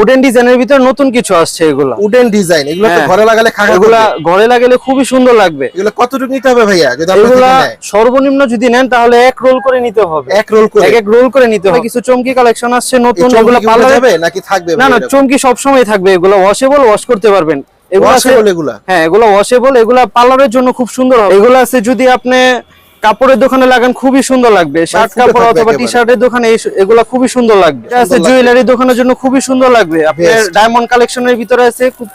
Wooden ডিজাইনের ভিতরে নতুন কিছু আসছে এগুলা। উডেন ডিজাইন এগুলো তো হ্যাঁ। ঘরে লাগালে খাগা এগুলা ঘরে লাগালে খুবই সুন্দর লাগবে। এগুলো কতটুকু নিতে হবে ভাইয়া? যদি আপনার এগুলা সর্বনিম্ন যদি নেন তাহলে এক রোল করে নিতে হবে। এক রোল করে। এক এক রোল করে নিতে হবে। কিছু চমকি কালেকশন আসছে? নতুন এগুলো কি যাবে নাকি থাকবে না না চমকি সব সময় থাকবে। এগুলো ওয়াশেবল ওয়াশ করতে পারবেন। এগুলো ওয়াশেবল এগুলা? হ্যাঁ এগুলো ওয়াশেবল এগুলা পার্লারের জন্য খুব সুন্দর হবে। এগুলো আছে যদি আপনি কাপড়ের দোকানে লাগান খুবই সুন্দর লাগবে। শার্ট ফুটে কাপড় অথবা টি। শার্টের দোকানে এগুলা খুবই সুন্দর লাগবে। আছে জুয়েলারি দোকানের জন্য খুবই সুন্দর লাগবে। আপনার. ডায়মন্ড কালেকশনের ভিতরে আছে খুব-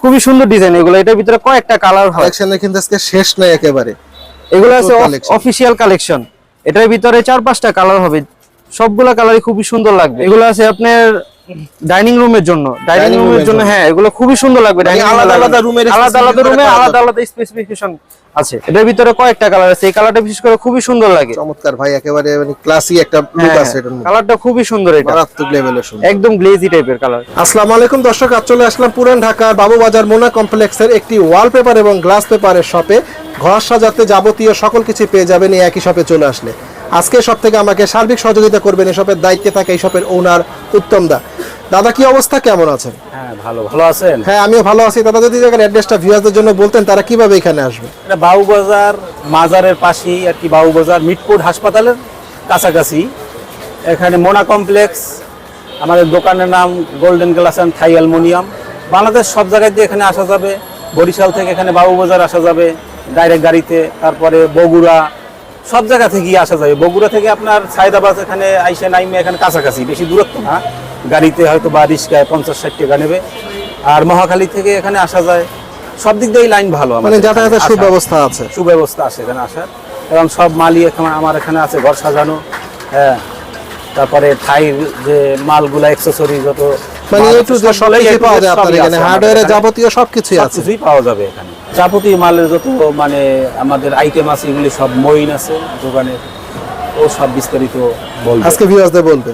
খুবই সুন্দর ডিজাইন এগুলো। এটার ভিতরে কয়েকটা কালার হয়। কালেকশনের কিন্তু আজকে শেষ নাই একেবারে। এগুলো আছে। অফিসিয়াল কালেকশন এটার ভিতরে চার পাঁচটা কালার হবে। সবগুলা কালারই খুবই সুন্দর লাগবে। এগুলো আছে আপনার ডাইনিং রুমের জন্য। ডাইনিং রুমের জন্য। হ্যাঁ এগুলো খুবই সুন্দর লাগবে। মানে আলাদা আলাদা এর আলাদা আলাদা রুমে আলাদা। আলাদা স্পেসিফিকেশন আছে। এটার ভিতরে কয়েকটা কালার আছে। এই কালারটা বিশেষ করে খুবই সুন্দর লাগে। চমৎকার ভাই একেবারে মানে ক্লাসি একটা হ্যাঁ, লুক আছে এটার মধ্যে। কালারটা খুবই সুন্দর এটা। মারাত্মক লেভেলের সুন্দর। একদম গ্লেজি টাইপের কালার আসসালামু আলাইকুম দর্শক আজ চলে আসলাম পুরান ঢাকার বাবুবাজার মোনা কমপ্লেক্সের একটি ওয়ালপেপার এবং গ্লাস পেপারের শপে ঘর সাজাতে যাবতীয় সকল কিছু পেয়ে যাবেন এই একই শপে চলে আসলে। আজকে সব থেকে আমাকে সার্বিক সহযোগিতা করবেন এই শপের দায়িত্বে থাকে এই শপের ওনার উত্তম দা। দাদা কি অবস্থা? কেমন আছেন? হ্যাঁ ভালো ভালো আছেন? হ্যাঁ আমিও ভালো আছি। দাদা যদি অ্যাড্রেসটা ভিউয়ারদের জন্য বলতেন তারা কীভাবে এখানে আসবে? এটা বাউবাজার মাজারের পাশেই আর কি বাউবাজার মিটপুর হাসপাতালের কাছাকাছি। এখানে মোনা কমপ্লেক্স আমাদের দোকানের নাম golden glass and Thai aluminium Bangladesh সব জায়গায় দিয়ে এখানে আসা যাবে। বরিশাল থেকে এখানে বাবুবাজার আসা যাবে ডাইরেক্ট গাড়িতে। তারপরে বগুড়া সব জায়গা থেকেই আসা যাবে। বগুড়া থেকে আপনার সায়দাবাদ এখানে আইসে নাইমে এখানে কাছাকাছি বেশি দূরত্ব না। গাড়িতে হয়তো বা রিক্সায় পঞ্চাশ ষাট টাকা নেবে। আর মহাখালী থেকে এখানে আসা যায় সব দিক দিয়েই লাইন ভালো মানে যাতায়াতের সুব্যবস্থা আছে। সুব্যবস্থা আছে এখানে আসার। এবং সব মালই এখানে আমার এখানে আছে ঘর সাজানো হ্যাঁ। তারপরে থাইর যে মালগুলা অ্যাক্সেসরি যত মানে একটু যে পাওয়া যায় আপনার এখানে। আমাদের যাবতীয় সবকিছুই আছে। সবকিছুই পাওয়া যাবে এখানে। যাবতীয় মালের যত মানে আমাদের আইটেম আছে এগুলি সব মইন আছে দোকানে ও সব বিস্তারিত বলব। আজকে ভিউয়ারদের বলবে।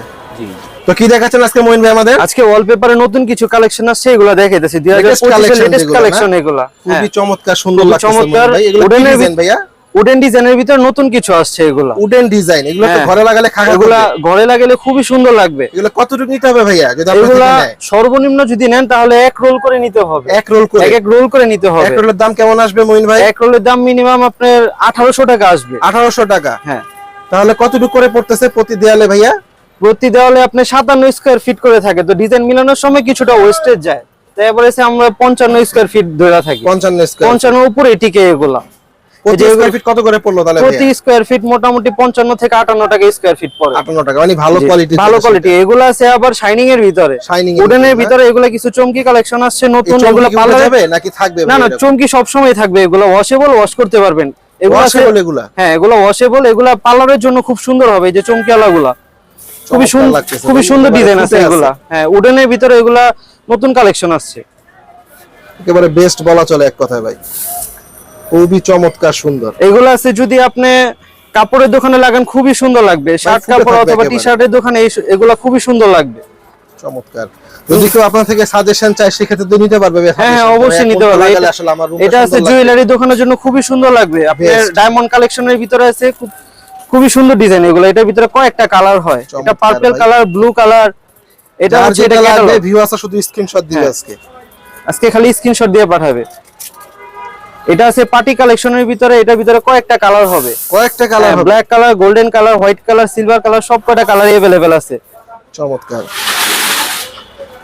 তো কি দেখাচ্ছেন আজকে মইন ভাই আমাদের? আজকে ওয়ালপেপারে নতুন কিছু কালেকশন আসছে এগুলো দেখাইতেছি। দুই হাজার Latest collection লেটেস্ট কালেকশন? এগুলা হ্যাঁ। খুবই চমৎকার সুন্দর লাগছে চমৎকার। উডেনের ভাইয়া? উডেন ডিজাইনের ভিতরে নতুন কিছু আসছে এগুলা। উডেন ডিজাইন এগুলো তো হ্যাঁ। ঘরে লাগালে খাগা এগুলা ঘরে লাগালে খুবই সুন্দর লাগবে। এগুলো কতটুকু নিতে হবে ভাইয়া যদি আপনার এগুলা সর্বনিম্ন যদি নেন তাহলে এক রোল করে নিতে হবে। এক রোল করে। এক এক রোল করে নিতে হবে। এক রোলের দাম কেমন আসবে মইন ভাই? এক রোলের দাম মিনিমাম আপনার আঠারোশো টাকা আসবে। আঠারোশো টাকা। হ্যাঁ। তাহলে কতটুকু করে পড়তেছে প্রতি দেয়ালে ভাইয়া? প্রতি দেওয়ালে আপনি সাতান্ন স্কোয়ার ফিট করে থাকে। তো ডিজাইন মিলানোর সময় কিছুটা ওয়েস্টেজ যায়। এবারে আমরা পঞ্চান্ন স্কোয়ার ফিট ধরে থাকি। পঞ্চান্ন স্কোয়ার পঞ্চান্ন উপরে টিকে এগুলা। প্রতি এই স্কোয়ার ফিট কত করে পড়ল তাহলে প্রতি ভাইয়া? স্কোয়ার ফিট মোটামুটি পঞ্চান্ন থেকে আটান্ন টাকা স্কোয়ার ফিট পড়ে। আটান্ন টাকা মানে ভালো কোয়ালিটি ভালো কোয়ালিটি এগুলো আছে আবার শাইনিং এর ভিতরে। এর ভিতরে, এগুলো কিছু চমকি কালেকশন আসছে নতুন এগুলো এগুলো যাবে নাকি থাকবে না না চমকি সব সময় থাকবে। এগুলো ওয়াশেবল ওয়াশ করতে পারবেন। এগুলা? হ্যাঁ এগুলো ওয়াশেবল এগুলা পার্লারের জন্য খুব সুন্দর হবে এই যে চমকি আলাগুলা খুবই সুন্দর খুবই সুন্দর ডিজাইন আছে এগুলা। হ্যাঁ উডেনের ভিতরে এগুলা নতুন কালেকশন আসছে। একেবারে বেস্ট বলা চলে এক কথায় ভাই। খুবই চমৎকার সুন্দর। এগুলো আছে যদি আপনি কাপড়ের দোকানে লাগান খুবই সুন্দর লাগবে। শার্ট কাপড় অথবা টি শার্টের দোকানে এগুলা খুবই সুন্দর লাগবে। চমৎকার। যদি কেউ আপনার থেকে সাজেশন চাই সেক্ষেত্রে তো নিতে পারবে হ্যাঁ হ্যাঁ অবশ্যই নিতে পারবে। এটা আছে জুয়েলারি দোকানের জন্য খুবই সুন্দর লাগবে। আপনার ডায়মন্ড কালেকশনের ভিতরে আছে খুব খুবই সুন্দর ডিজাইন এগুলো এটার ভিতরে কয়েকটা কালার হয় এটা চমৎকার পার্পল ভাই। কালার ব্লু কালার এটা যার হচ্ছে এটা যেটা লাগবে catalog। ভিউ আছে শুধু স্ক্রিনশট দিবে হ্যাঁ। আজকে আজকে খালি স্ক্রিনশট দিয়ে পাঠাবে এটা আছে পার্টি কালেকশনের ভিতরে এটার ভিতরে কয়েকটা কালার হবে কয়েকটা কালার হবে black colour golden colour white colour silver colour সব কয়টা কালার अवेलेबल আছে চমৎকার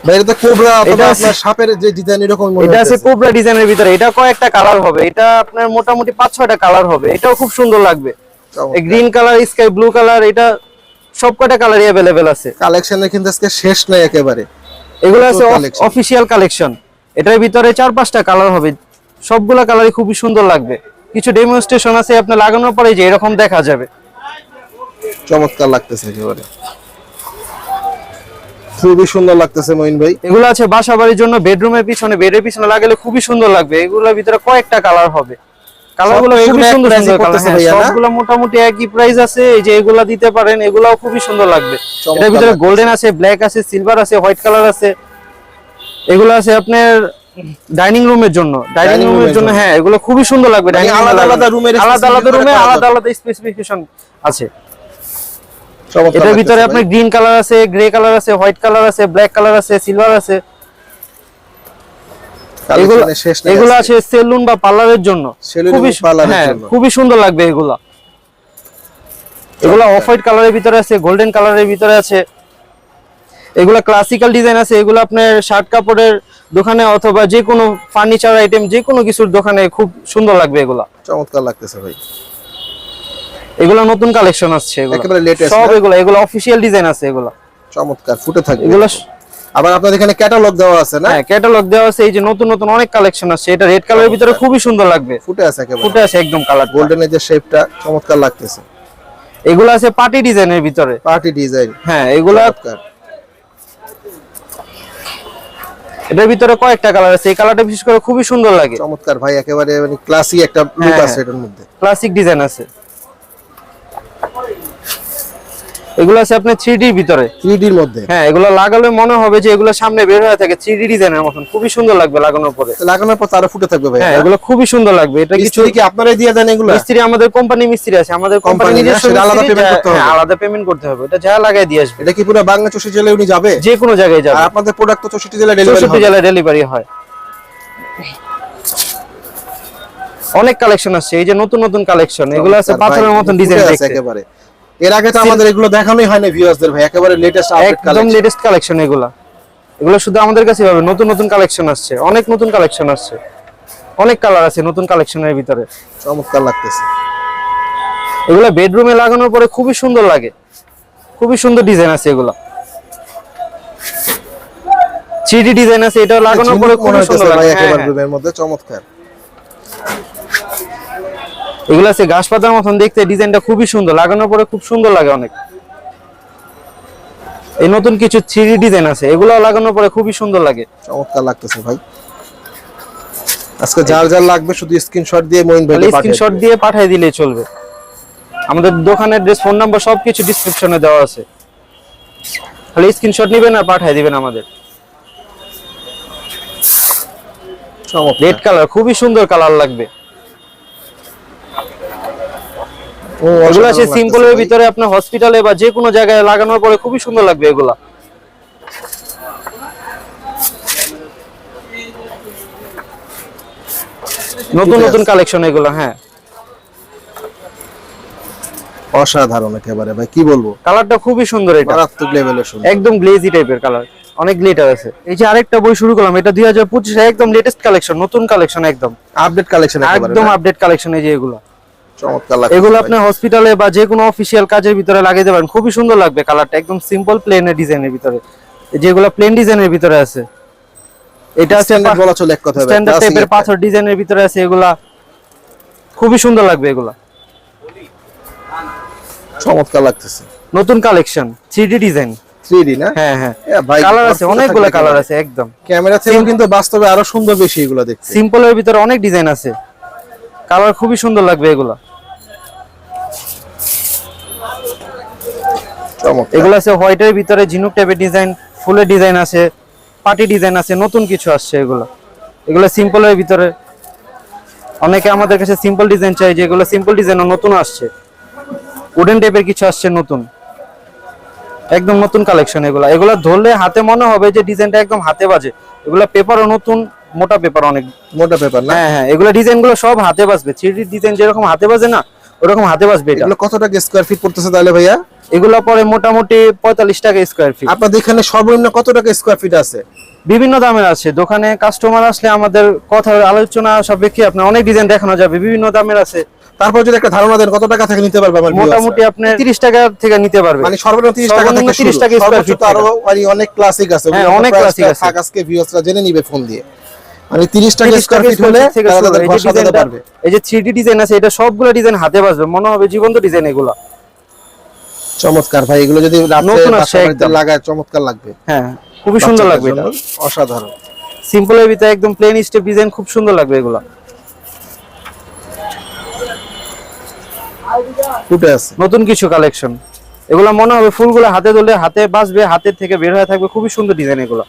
ভাই এটা কোবরা এটা অথবা আছে- আপনার সাপের যে ডিজাইন এরকম মনে এটা আছে হচ্ছে কোবরা ডিজাইনের ভিতরে এটা কয়েকটা কালার হবে এটা আপনার মোটামুটি পাঁচ ছয়টা কালার হবে এটাও খুব সুন্দর লাগবে Green colour sky blue colour এটা সব কয়টা কালারই अवेलेबल আছে কালেকশনে কিন্তু আজকে শেষ নাই একেবারে এগুলো আছে প্রচুর collection। অফিসিয়াল কালেকশন এটার ভিতরে চার পাঁচটা কালার হবে সবগুলা কালারই খুবই সুন্দর লাগবে কিছু ডেমনস্ট্রেশন আছে আপনি লাগানোর পরে যে এরকম দেখা যাবে চমৎকার লাগতেছে একেবারে খুবই সুন্দর লাগতেছে মইন ভাই এগুলো আছে বাসা বাড়ির জন্য বেডরুমের পিছনে বেডের পিছনে লাগালে খুবই সুন্দর লাগবে এগুলোর ভিতরে কয়েকটা কালার হবে কালারগুলো সব খুবই এগুলো এক সুন্দর সুন্দর কালার পড়তেছে ভাইয়া, না? সবগুলো মোটামুটি একই প্রাইস আছে এই যে এগুলা দিতে পারেন এগুলাও খুবই সুন্দর লাগবে। এটার ভিতরে গোল্ডেন আছে ব্ল্যাক আছে সিলভার আছে হোয়াইট কালার আছে। এগুলো আছে আপনার ডাইনিং রুমের জন্য। ডাইনিং রুমের জন্য। হ্যাঁ এগুলো খুবই সুন্দর লাগবে মানে ডাইনিং আলাদা আলাদা room এর আলাদা আলাদা রুমে আলাদা আলাদা স্পেসিফিকেশন আছে। এটার ভিতরে আপনার গ্রিন কালার আছে গ্রে কালার আছে হোয়াইট কালার আছে ব্ল্যাক কালার আছে সিলভার আছে। এগুলো আছে সেলুন বা পার্লারের জন্য। খুবই হ্যাঁ জন্য। খুবই সুন্দর লাগবে এগুলা। এগুলা অফ হোয়াইট কালারের ভিতরে আছে গোল্ডেন কালারের ভিতরে আছে। এগুলা ক্লাসিক্যাল ডিজাইন আছে এগুলো আপনার শার্ট কাপড়ের দোকানে অথবা যে কোনো ফার্নিচার আইটেম যে কোনো কিছুর দোকানে খুব সুন্দর লাগবে এগুলা। চমৎকার লাগতেছে ভাই। এগুলা নতুন কালেকশন আসছে এগুলা। সব? এগুলা এগুলো অফিসিয়াল ডিজাইন আছে এগুলা। চমৎকার ফুটে থাকবে। এগুলো আবার আপনাদের এখানে ক্যাটালগ দেওয়া আছে না? হ্যাঁ ক্যাটালগ দেওয়া আছে এই যে নতুন নতুন অনেক কালেকশন আছে। এটা রেড কালারের ভিতরে খুবই সুন্দর লাগবে। ফুটে আছে একেবারে। ফুটে আছে একদম কালার গোল্ডেনের যে শেপটা চমৎকার লাগতেছে। এগুলো আছে পার্টি ডিজাইনের ভিতরে। পার্টি ডিজাইন হ্যাঁ এগুলা এটার ভিতরে কয়েকটা কালার আছে। এই কালারটা বিশেষ করে খুবই সুন্দর লাগে। চমৎকার ভাই একেবারে মানে ক্লাসি একটা লুক হ্যাঁ, আছে হ্যাঁ। এটার মধ্যে। ক্লাসিক ডিজাইন আছে। এগুলো আছে আপনার থ্রি ডির ভিতরে। 3D এর মধ্যে। হ্যাঁ এগুলো লাগালে মনে হবে যে এগুলো সামনে বের হয়ে থাকে থ্রি ডি ডিজাইনের মতন। খুবই সুন্দর লাগবে লাগানোর পরে। লাগানোর পর তারা ফুটে থাকবে ভাই হ্যাঁ এগুলো খুবই সুন্দর লাগবে। এটা কিছু কি আপনারাই দিয়ে দেন এগুলো? মিস্ত্রি আমাদের কোম্পানি মিস্ত্রি আছে। আমাদের কোম্পানি নিজস্ব আলাদা যা- করতে হবে। হ্যাঁ, আলাদা পেমেন্ট করতে হবে। এটা যা লাগাই দিয়ে আসবে। এটা কি পুরো বাংলা চৌষট্টি জেলায় উনি যাবে? যে কোনো জায়গায় যাবে। আর আপনাদের প্রোডাক্ট তো চৌষট্টি জেলায় ডেলিভারি চৌষট্টি জেলায় ডেলিভারি হয়। অনেক কালেকশন আসছে। এই যে নতুন নতুন কালেকশন এগুলো আছে পাথরের মতন ডিজাইন দেখতে। একেবারে। এর আগে তো আমাদের এগুলো দেখানোই হয় না ভিউয়ার্সদের ভাই একেবারে লেটেস্ট আপডেট একদম লেটেস্ট কালেকশন এগুলা। এগুলো শুধু আমাদের কাছে পাবে নতুন নতুন কালেকশন আসছে অনেক নতুন কালেকশন আসছে। অনেক কালার আছে নতুন কালেকশনের ভিতরে। চমৎকার লাগতেছে। এগুলো বেডরুমে লাগানোর পরে খুবই সুন্দর লাগে। খুবই সুন্দর ডিজাইন আছে এগুলা। থ্রি ডিজাইন আছে এটা লাগানোর পরে খুবই সুন্দর লাগে। হ্যাঁ, একেবারে হ্যাঁ। রুমের মধ্যে চমৎকার। এগুলো আছে ঘাস পাতার মতন দেখতে ডিজাইনটা খুবই সুন্দর লাগানোর পরে খুব সুন্দর লাগে অনেক। এই নতুন কিছু থ্রি ডিজাইন আছে এগুলো লাগানোর পরে খুবই সুন্দর লাগে। চমৎকার লাগতেছে ভাই। আজকে যার যার লাগবে শুধু স্ক্রিনশট দিয়ে মইন ভাই স্ক্রিনশট দিয়ে পাঠিয়ে দিলেই চলবে। আমাদের দোকানের ড্রেস ফোন নাম্বার সবকিছু ডিসক্রিপশনে দেওয়া আছে। খালি স্ক্রিনশট নেবেন আর পাঠিয়ে দিবেন আমাদের। রেড কালার খুবই সুন্দর কালার লাগবে ও, এগুলো অসাধারণ সিম্পলের। ভিতরে আপনার হসপিটালে বা যে কোনো জায়গায় লাগানোর পরে খুবই সুন্দর লাগবে এগুলা। নতুন নতুন কালেকশন এগুলো হ্যাঁ। অসাধারণ একেবারে ভাই কি বলব? কালারটা খুবই সুন্দর এটা। মারাত্মক লেভেলের সুন্দর। একদম গ্লেজি টাইপের কালার অনেক গ্লিটার আছে। এই যে আরেকটা বই শুরু করলাম এটা দুই হাজার পঁচিশে একদম লেটেস্ট কালেকশন নতুন কালেকশন একদম। আপডেট কালেকশন একেবারে একদম আপডেট কালেকশন এই যে এগুলো। চমৎকার এগুলো আপনি হসপিটালে বা যে কোনো অফিসিয়াল কাজের ভিতরে লাগিয়ে দেবেন খুবই সুন্দর লাগবে কালারটা একদম সিম্পল প্লেনের ডিজাইনের ভিতরে। যেগুলো প্লেন ডিজাইনের ভিতরে আছে। এটা আছে বলা চলে এক কথা স্ট্যান্ডার্ড টাইপের পাথর ডিজাইনের ভিতরে আছে এগুলা। খুবই সুন্দর লাগবে এগুলা। চমৎকার লাগতেছে। নতুন কালেকশন ডিজাইন 3D না? হ্যাঁ হ্যাঁ। ভাই কালার আছে অনেকগুলো কালার আছে একদম। ক্যামেরা কিন্তু বাস্তবে আরও সুন্দর বেশি এগুলো দেখতে। সিম্পলের ভিতরে অনেক ডিজাইন আছে। কালার খুবই সুন্দর লাগবে এগুলা। এগুলো আছে হোয়াইটের ভিতরে ঝিনুক টাইপের ডিজাইন ফুলের ডিজাইন আছে পার্টি ডিজাইন আছে নতুন কিছু আসছে এগুলো। এগুলো সিম্পলের ভিতরে। অনেকে আমাদের কাছে সিম্পল ডিজাইন চাই যেগুলো সিম্পল ডিজাইন নতুন আসছে। উডেন টাইপের কিছু আসছে নতুন। একদম নতুন কালেকশন এগুলা। এগুলো ধরলে হাতে মনে হবে যে ডিজাইনটা একদম হাতে বাজে। এগুলো পেপারও নতুন মোটা পেপার অনেক। মোটা পেপার হ্যাঁ হ্যাঁ এগুলো ডিজাইনগুলো সব হাতে বাজবে। থ্রি ডিজাইন যেরকম হাতে বাজে না ওরকম হাতে এটা। এগুলো কত টাকা স্কোয়ার ফিট পড়তেছে তাহলে ভাইয়া? এগুলো পরে মোটামুটি পঁয়তাল্লিশ টাকা স্কোয়ার ফিট আপনাদের এখানে সর্বনিম্ন কত টাকা স্কোয়ার ফিট আছে? বিভিন্ন দামের আছে। দোকানে কাস্টমার আসলে আমাদের কথার আলোচনা সাপেক্ষে আপনার অনেক ডিজাইন দেখানো যাবে বিভিন্ন দামের আছে। তারপর যদি একটা ধারণা দেন কত টাকা থেকে নিতে পারবে? মোটামুটি আপনি তিরিশ টাকা থেকে নিতে পারবে। মানে সর্বনিম্ন 30 টাকা থেকে 30 টাকা feet তো আরও মানে অনেক ক্লাসিক আছে। হ্যাঁ, অনেক টা আছে। আজকে ভিউয়ার্সরা জেনে নিবে ফোন দিয়ে। মানে 30 টাকা 30 স্কোয়ার ফিট হলে ঘর সাজাতে পারবে। এই যে থ্রি ডিজাইন আছে এটা সবগুলো ডিজাইন হাতে বাজবে। মনে হবে জীবন্ত ডিজাইন এগুলা। চমৎকার ভাই এগুলো যদি রাত্রে। লাগায় চমৎকার লাগবে। হ্যাঁ খুবই সুন্দর লাগবে এটা। জন্য অসাধারণ। সিম্পলের ভিতরে একদম প্লেন স্টেপ ডিজাইন খুব সুন্দর লাগবে এগুলা। ফুটে আছে। নতুন কিছু কালেকশন এগুলা মনে হবে ফুলগুলো হাতে ধরলে হাতে বাজবে হাতের থেকে বের হয়ে থাকবে। খুবই সুন্দর ডিজাইন এগুলা।